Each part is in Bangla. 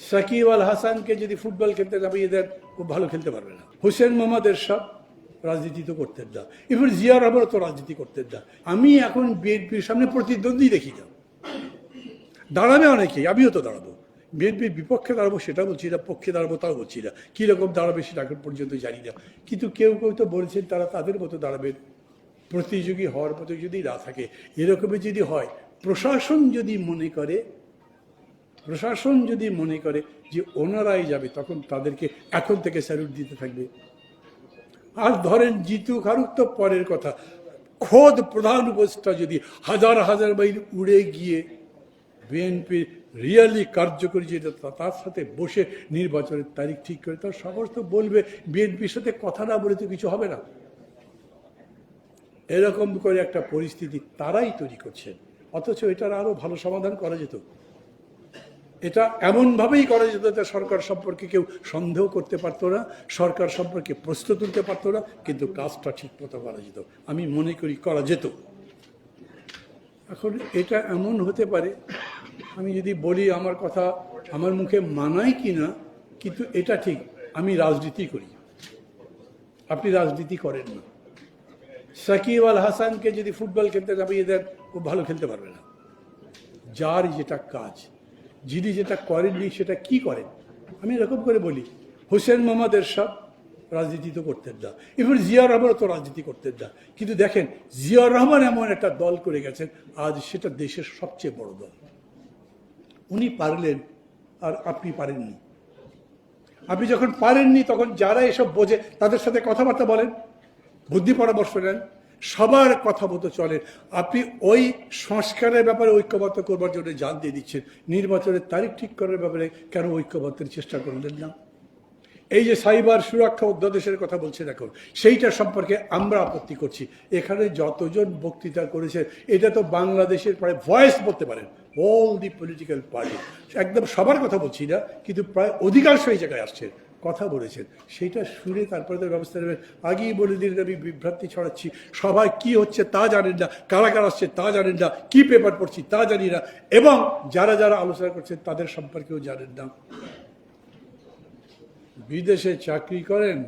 সাকিব আল হাসানকে যদি ফুটবল খেলতে নামিয়ে দেন, খুব ভালো খেলতে পারবে না। হোসেন মোহাম্মদ এরশাদ রাজনীতি তো করতেন না। এবার জিয়া রহমানও তো রাজনীতি করতেন না। আমি এখন বিএনপির সামনে প্রতিদ্বন্দ্বী দেখি না। দাঁড়াবে অনেকেই, আমিও তো দাঁড়াবো। বিএনপির বিপক্ষে দাঁড়াবো সেটা বলছি না, পক্ষে দাঁড়াবো তাও বলছি না। কীরকম দাঁড়াবে সেটা এখন পর্যন্ত জানি না। কিন্তু কেউ কেউ তো বলছেন তারা তাদের মতো দাঁড়াবেন। প্রতিযোগী হওয়ার মতো যদি না থাকে, এরকমই যদি হয়, প্রশাসন যদি মনে করে প্রশাসন যদি মনে করে যে ওনারাই যাবে, তখন তাদেরকে এখন থেকে স্যালুট দিতে থাকবে। আর ধরেন জিতু খারুক তো পরের কথা। খোদ প্রধান উপস্থিত যদি হাজার হাজার মাইল উড়ে গিয়ে বিএনপির রিয়ালি কার্যকরী যেটা তার সাথে বসে নির্বাচনের তারিখ ঠিক করে, তার সমস্ত বলবে, বিএনপির সাথে কথা না বলে তো কিছু হবে না। এরকম করে একটা পরিস্থিতি তারাই তৈরি করছেন অথচ এটার আরও ভালো সমাধান করা যেত। এটা এমনভাবেই করা যেত যাতে সরকার সম্পর্কে কেউ সন্দেহ করতে পারতো না, সরকার সম্পর্কে প্রশ্ন তুলতে পারতো না, কিন্তু কাজটা ঠিক মতো করা যেত। আমি মনে করি করা যেত। এখন এটা এমন হতে পারে, আমি যদি বলি আমার কথা আমার মুখে মানায় কি না, কিন্তু এটা ঠিক, আমি রাজনীতি করি। আপনি রাজনীতি করেন না। সাকিব আল হাসানকে যদি ফুটবল খেলতে নামিয়ে দেন, ও ভালো খেলতে পারবে না। যার যেটা কাজ যিনি যেটা করেননি সেটা কি করেন? আমি এরকম করে বলি, হোসেন মোহাম্মদ এরশাদ রাজনীতি তো করতেন না। এবার জিয়া রহমানও তো রাজনীতি করতেন না। কিন্তু দেখেন জিয়া রহমান এমন একটা দল করে গেছেন, আজ সেটা দেশের সবচেয়ে বড় দল। উনি পারলেন আর আপনি পারেননি। আপনি যখন পারেননি তখন যারা এসব বোঝে, তাদের সাথে কথাবার্তা বলেন, বুদ্ধি পরামর্শ নেন সবার কথা মতো চলেন আপনি ওই সংস্কারের ব্যাপারে ঐক্যবদ্ধ করবার জন্য জান দিয়ে দিচ্ছেন। নির্বাচনের তারিখ ঠিক করার ব্যাপারে কেন ঐক্যবদ্ধের চেষ্টা করলেন না? এই যে সাইবার সুরক্ষা অধ্যাদেশের কথা বলছেন এখন সেইটা সম্পর্কে আমরা আপত্তি করছি। এখানে যতজন বক্তৃতা করেছে এটা তো বাংলাদেশের প্রায় ভয়েস বলতে পারেন অল দি পলিটিক্যাল পার্টি একদম সবার কথা বলছি না, কিন্তু প্রায় অধিকাংশ এই জায়গায় আসছে কথা বলেছেন। সেইটা শুনে তারপরে তো ব্যবস্থা নেবেন। আগেই বলে দিলেন আমি বিভ্রান্তি ছড়াচ্ছি। সবাই কি হচ্ছে তা জানেন না। কারা কারা আসছে তা জানেন না। কি পেপার পড়ছি তা জানি না। এবং যারা যারা আলোচনা করছেন, তাদের সম্পর্কেও জানেন না। বিদেশে চাকরি করেন,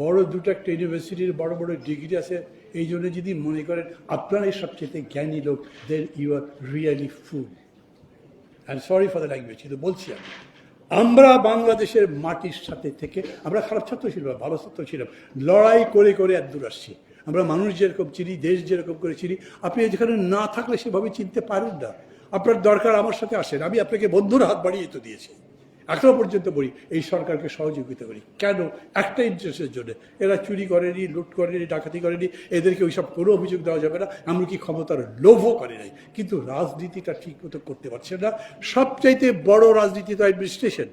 বড় দুটো একটা ইউনিভার্সিটির বড় বড় ডিগ্রি আছে। এই জন্য যদি মনে করেন, আপনারাই সবচেয়ে জ্ঞানী লোক then you are really fool I sorry for the language কিন্তু বলছি আমি। আমরা বাংলাদেশের মাটির সাথে থেকে, আমরা খারাপ ছাত্র ছিলাম ভালো ছাত্র ছিলাম, লড়াই করে করে এত দূর আসছি। আমরা মানুষ যেরকম চিনি, দেশ যেরকম করে চিনি, আপনি যেখানে না থাকলে সেভাবে চিনতে পারেন না। আপনার দরকার আমার সাথে আসেন, আমি আপনাকে বন্ধুর হাত বাড়িয়ে তো দিয়েছি। এখনও পর্যন্ত বলি, এই সরকারকে সহযোগিতা করি। কেন? একটা ইন্টারেস্টের জন্য। এরা চুরি করেনি, লুট করেনি, ডাকাতি করেনি, এদেরকে ওইসব কোনো অভিযোগ দেওয়া যাবে না, এমনকি ক্ষমতার লোভও করে নাই। কিন্তু রাজনীতিটা ঠিক মতো করতে পারছে না। সবচাইতে বড় রাজনীতি তো অ্যাডমিনিস্ট্রেশন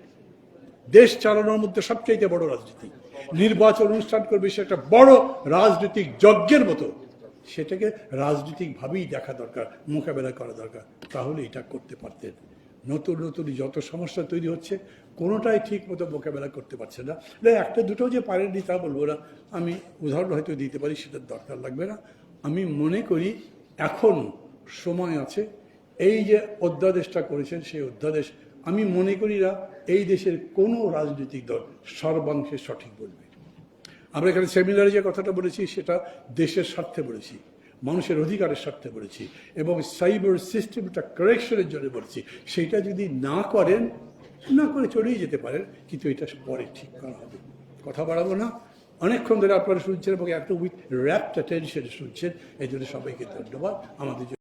দেশ চালানোর মধ্যে সবচাইতে বড় রাজনীতি। নির্বাচন অনুষ্ঠান করবে সে একটা বড় রাজনৈতিক যজ্ঞের মতো। সেটাকে রাজনৈতিকভাবেই দেখা দরকার, মোকাবেলা করা দরকার। তাহলে এটা করতে পারতেন। নতুন নতুন যত সমস্যা তৈরি হচ্ছে, কোনোটাই ঠিক মতো মোকাবেলা করতে পারছে না। একটা দুটো যে পারেননি তা বলব না। আমি উদাহরণ হয়তো দিতে পারি, সেটার দরকার লাগবে না। আমি মনে করি এখন সময় আছে, এই যে অধ্যাদেশটা করেছেন, সেই অধ্যাদেশ আমি মনে করি না এই দেশের কোনো রাজনৈতিক দল সর্বাংশে সঠিক বলবে। আমরা এখানে সেমিনারে যে কথাটা বলেছি, সেটা দেশের স্বার্থে বলেছি। মানুষের অধিকারের স্বার্থে বলেছি এবং সাইবার সিস্টেমটা কারেকশনের জন্য বলেছি সেটা যদি না করেন, না করে চলেই যেতে পারেন, কিন্তু এটা পরে ঠিক করা হবে। কথা বাড়াবো না। অনেকক্ষণ ধরে আপনারা শুনছেন এবং একটা উইথ র্যাপটা অ্যাটেনশন শুনছেন। এই জন্য সবাইকে ধন্যবাদ। আমাদের